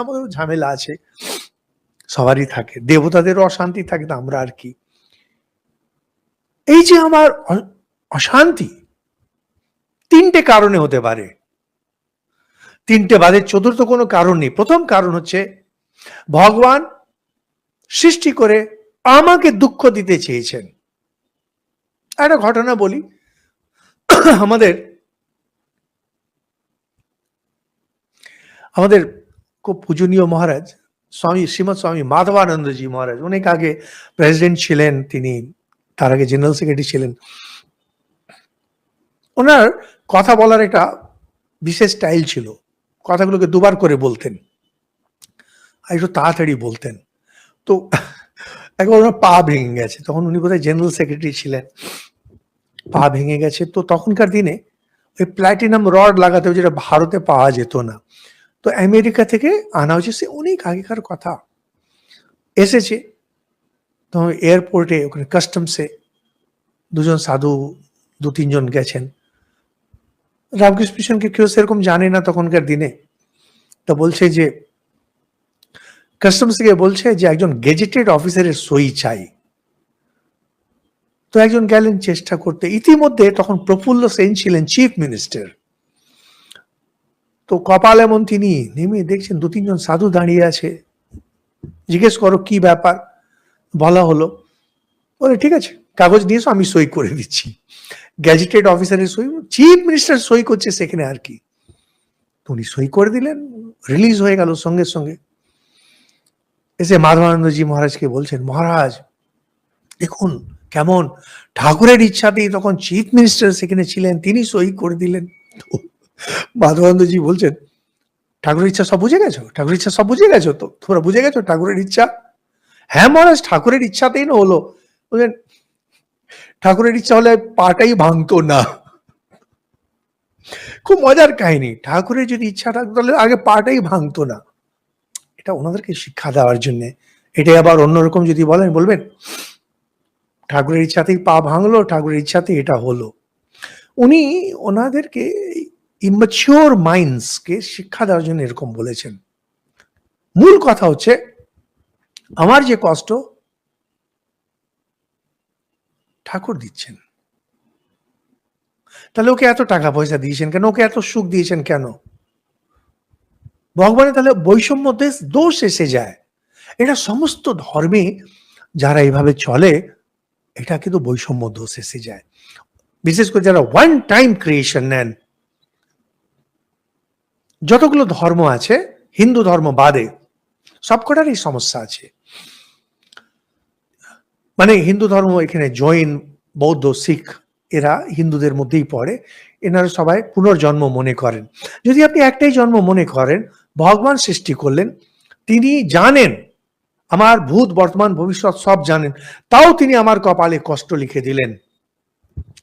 আমাদের ঝামেলা আছে। সবারই থাকে। দেবতাদেরও অশান্তি থাকে তো আমরা আর কি। এই যে আমার অশান্তি, তিনটে কারণে হতে পারে। তিনটে বাদের চতুর্থ কোনো কারণ নেই। প্রথম কারণ হচ্ছে, ভগবান সৃষ্টি করে আমাকে দুঃখ দিতে চেয়েছেন। একটা ঘটনা বলি। আমাদের আমাদের খুব পূজনীয় মহারাজ, স্বামী, শ্রীমৎ স্বামী মাধবানন্দজি মহারাজ, অনেক আগে প্রেসিডেন্ট ছিলেন তিনি, তার আগে জেনারেল সেক্রেটারি ছিলেন। ওনার কথা বলার একটা বিশেষ স্টাইল ছিল, কথাগুলোকে দুবার করে বলতেন, আর একটু তাড়াতাড়ি বলতেন। তো একবার ওনার পা ভেঙে গেছে, তখন উনি বোধহয় জেনারেল সেক্রেটারি ছিলেন। পা ভেঙে গেছে, তো তখনকার দিনে ওই প্ল্যাটিনাম রড লাগাতে যেটা ভারতে পাওয়া যেত না তো আমেরিকা থেকে আনা হয়েছে। সে অনেক আগেকার কথা। এসেছে। তো এয়ারপোর্টে ওখানে কাস্টমসে দুজন সাধু দু তিনজন গেছেন। রামকৃষ্ণ মিশনকে কেউ সেরকম জানে না তখনকার দিনে। তো বলছে যে কাস্টমস থেকে বলছে যে, একজন গেজেটেড অফিসারের সই চাই। তো একজন গেলেন চেষ্টা করতে। ইতিমধ্যে তখন প্রফুল্ল সেন ছিলেন চিফ মিনিস্টার তো কপাল এমন তিনি, নেমে দেখছেন দু তিনজন সাধু দাঁড়িয়ে আছে। জিজ্ঞেস করো, কি ব্যাপার? বলা হলো, বলে, ঠিক আছে, কাগজ নিয়ে আমি সই করে দিচ্ছি। গ্যাজেটেড অফিসারের সই, চিফ মিনিস্টার সই করছে সেখানে আর কি। উনি সই করে দিলেন, রিলিজ হয়ে গেল সঙ্গে সঙ্গে। এসে মাধবানন্দজি মহারাজকে বলছেন, মহারাজ, দেখুন, কেমন ঠাকুরের ইচ্ছাতেই তখন চিফ মিনিস্টার সেখানে ছিলেন, তিনি সই করে দিলেন। মাধবানন্দজি বলছেন, ঠাকুরের ইচ্ছা সব বুঝে গেছো? ঠাকুরের ইচ্ছা সব বুঝে গেছো তো? তোমরা বুঝে গেছো ঠাকুরের ইচ্ছা? হ্যাঁ মহারাজ, ঠাকুরের ইচ্ছাতেই না হলো। বলছেন ঠাকুরের ইচ্ছা হলে পাটাই ভাঙতো না। খুব মজার কাহিনী, ঠাকুরের যদি ইচ্ছা থাকতো তাহলে আগে পাটাই ভাঙতো না। এটা ওনাদেরকে শিক্ষা দেওয়ার জন্য। এটাই আবার অন্যরকম যদি বলেন, বলবেন, ঠাকুরের ইচ্ছাতেই পা ভাঙলো, ঠাকুরের ইচ্ছাতেই এটা হলো। উনি ওনাদেরকে ইম্যাচিওর মাইন্ডসকে শিক্ষা দেওয়ার জন্য এরকম বলেছেন। মূল কথা হচ্ছে, আমার যে কষ্ট, ঠাকুর দিচ্ছেন। তাহলে ওকে এত টাকা পয়সা দিয়েছেন কেন? ওকে এত সুখ দিয়েছেন কেন? ভগবানের তাহলে বৈষম্য দেশ, দোষ এসে যায়। এটা সমস্ত ধর্মে যারা এইভাবে চলে, এটা কিন্তু বৈষম্য দোষ এসে যায়। বিশেষ করে যারা ওয়ান টাইম ক্রিয়েশন নেন যতগুলো ধর্ম আছে, হিন্দু ধর্ম বাদে, সবকটারই সমস্যা আছে। মানে হিন্দু ধর্ম এখানে জৈন, বৌদ্ধ, শিখ, এরা হিন্দুদের মধ্যেই পড়ে, এনারা সবাই পুনর্জন্ম মনে করেন। যদি আপনি একটাই জন্ম মনে করেন, ভগবান সৃষ্টি করলেন, তিনি জানেন, আমার ভূত বর্তমান ভবিষ্যৎ সব জানেন, তাও তিনি আমার কপালে কষ্ট লিখে দিলেন।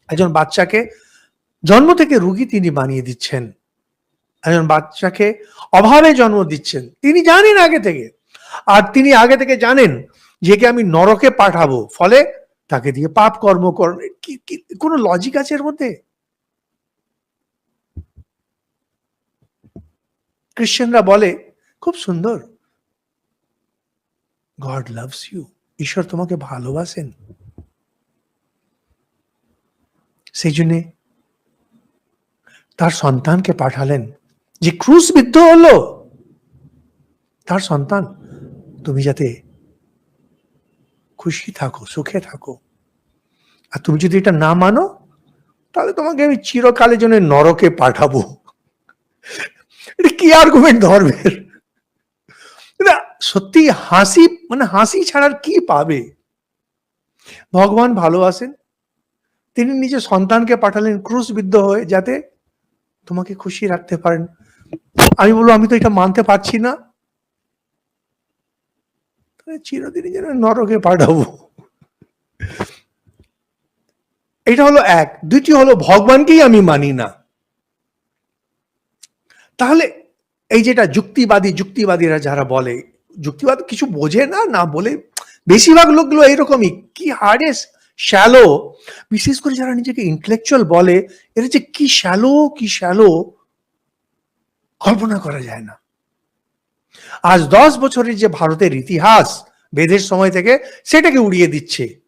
একজন বাচ্চাকে জন্ম থেকে রুগী তিনি বানিয়ে দিচ্ছেন। একজন বাচ্চাকে অভাবে জন্ম দিচ্ছেন। তিনি জানেন আগে থেকে। আর তিনি আগে থেকে জানেন যে কে আমি নরকে পাঠাবো। ফলে তাকে দিয়ে পাপ কর্ম করেন কি, কি- কোনো লজিক আছে এর মধ্যে? খ্রিশ্চানরা বলে, খুব সুন্দর। গড লাভস ইউ ঈশ্বর তোমাকে ভালোবাসেন। সেই জন্যে তার সন্তানকে পাঠালেন। যে ক্রুশ বিদ্ধ হলো, তার সন্তান, তুমি যাতে খুশি থাকো, সুখে থাকো। আর তুমি যদি এটা না মানো, তাহলে তোমাকে আমি চিরকালের জন্য নরকে পাঠাবো। এটা কি আর্গুমেন্ট ধর্মের? সত্যি হাসি মানে হাসি ছাড়ার কি পাবে? ভগবান ভালোবাসেন তিনি নিজের সন্তানকে পাঠালেন ক্রুশ বিদ্ধ হয়ে, যাতে তোমাকে খুশি রাখতে পারেন। আমি বলব আমি তো এটা মানতে পারছি না। চিরদিনই যেন নরকে পাঠাবো। এটা হলো এক। দ্বিতীয় হলো, ভগবানকেই আমি মানি না। তাহলে এই যেটা যুক্তিবাদী, যুক্তিবাদীরা যারা বলে, যুক্তিবাদ কিছু বোঝে না না বলে, বেশিরভাগ লোকগুলো এইরকমই। কি হার্ডেস্ট শ্যালো বিশেষ করে যারা নিজেকে ইন্টেলেকচুয়াল বলে, এরা যে কি শ্যালো কি শ্যালো কল্পনা করা যায় না। আজ দশ বছরের যে ভারতের ইতিহাস বেদের সময় থেকে সেটাকে উড়িয়ে দিচ্ছে।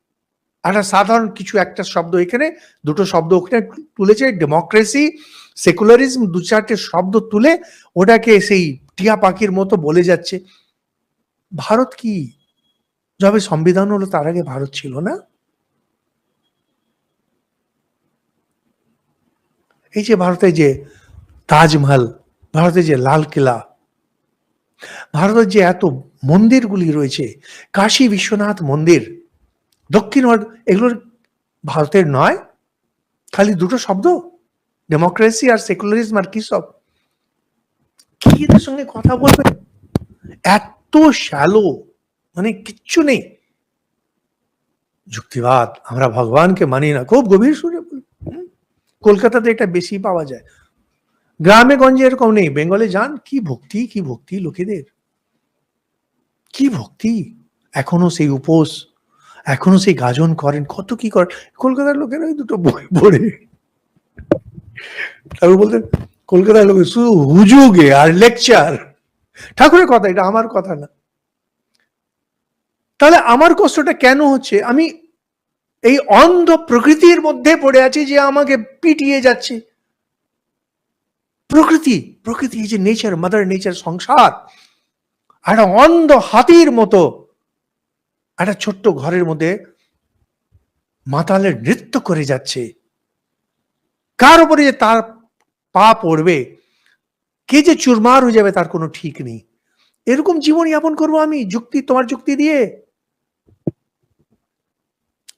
একটা সাধারণ কিছু একটা শব্দ এখানে, দুটো শব্দ ওখানে তুলেছে ডেমোক্রেসি সেকুলারিজম দু চারটে শব্দ তুলে ওটাকে সেই টিয়া পাখির মতো বলে যাচ্ছে। ভারত কি? যবে সংবিধান হলো তার আগে ভারত ছিল না? এই যে ভারতে যে তাজমহল ভারতে যে লাল কিলা, ভারতের যে এত মন্দিরগুলি রয়েছে, কাশী বিশ্বনাথ মন্দির, দক্ষিণ এগুলোর ভারতের নয়, খালি দুটো শব্দ ডেমোক্রেসি আর সেকুলারিজম আর কি সব। কি এদের সঙ্গে কথা বলবে? এত শ্যালো মানে কিচ্ছু নেই। যুক্তিবাদ, আমরা ভগবানকে মানি না, খুব গভীর সুরে বলি। কলকাতাতে এটা বেশি পাওয়া যায়। গ্রামে গঞ্জে এরকম নেই। বেঙ্গলে যান, কি ভক্তি কি ভক্তি লোকেদের? কি ভক্তি? এখনও সেই উপোস, এখনও সেই গাজন করেন, কত কি করেন। কলকাতার লোকেরা দুটো বই পড়ে। ঠাকুর বলতেন, কলকাতার লোকের, শুধু হুজুগে আর লেকচার। ঠাকুরের কথা, এটা আমার কথা না। তাহলে আমার কষ্টটা কেন হচ্ছে? আমি এই অন্ধ প্রকৃতির মধ্যে পড়ে আছি যে আমাকে পিটিয়ে যাচ্ছে। প্রকৃতি প্রকৃতি এই যে নেচার মাদার নেচার সংসার, একটা অন্ধ হাতির মতো, একটা ছোট্ট ঘরের মধ্যে মাতালের নৃত্য করে যাচ্ছে। কার উপরে যে তার পা পড়বে, কে যে চুরমার হয়ে যাবে তার কোনো ঠিক নেই। এরকম জীবন যাপন করব আমি, যুক্তি, তোমার যুক্তি দিয়ে।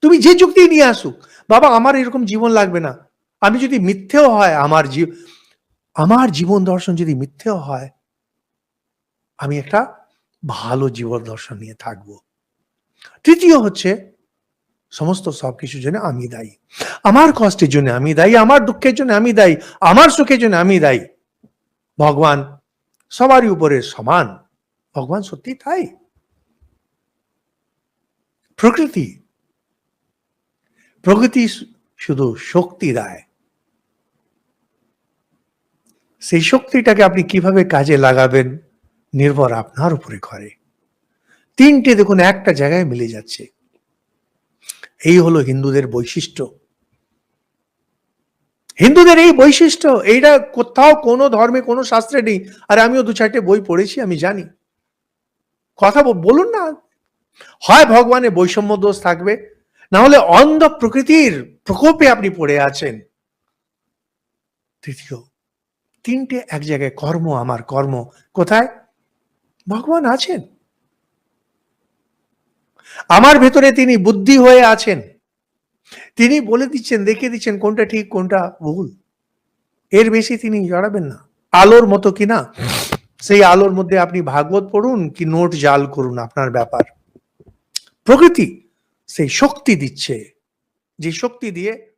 তুমি যে যুক্তি নিয়ে আসুক, বাবা, আমার এরকম জীবন লাগবে না। আমি যদি মিথ্যেও হয় আমার জীব আমার জীবন দর্শন যদি মিথ্যেও হয়, আমি একটা ভালো জীবন দর্শন নিয়ে থাকব। তৃতীয় হচ্ছে, সমস্ত সব কিছুর জন্য আমি দায়ী। আমার কষ্টের জন্য আমি দায়ী, আমার দুঃখের জন্য আমি দায়ী, আমার সুখের জন্য আমি দায়ী। ভগবান সবারই উপরে সমান। ভগবান সত্যি তাই। প্রকৃতি প্রকৃতি শুধু শক্তি দেয়। সেই শক্তিটাকে আপনি কীভাবে কাজে লাগাবেন? নির্ভর আপনার উপরে করে। তিনটে দেখুন, একটা জায়গায় মিলে যাচ্ছে। এই হলো হিন্দুদের বৈশিষ্ট্য। হিন্দুদের এই বৈশিষ্ট্য, এইটা কোথাও কোনো ধর্মে, কোনো শাস্ত্রে নেই। আর আমিও দু চারটে বই পড়েছি, আমি জানি। কথা বলুন না। হয় ভগবানের বৈষম্য দোষ থাকবে, না হলে অন্ধ প্রকৃতির প্রকোপে আপনি পড়ে আছেন। তৃতীয় তিনটে এক জায়গায় কর্ম, আমার কর্ম। কোথায়? ভগবান আছেন। আমার ভেতরে তিনি বুদ্ধি হয়ে আছেন। তিনি বলে দিচ্ছেন, দেখিয়ে দিচ্ছেন কোনটা ঠিক, কোনটা ভুল। এর বেশি তিনি জড়াবেন না। আলোর মতো কি না? সেই আলোর মধ্যে আপনি ভাগবত পড়ুন কি নোট জাল করুন, আপনার ব্যাপার। প্রকৃতি সেই শক্তি দিচ্ছে। যে শক্তি দিয়ে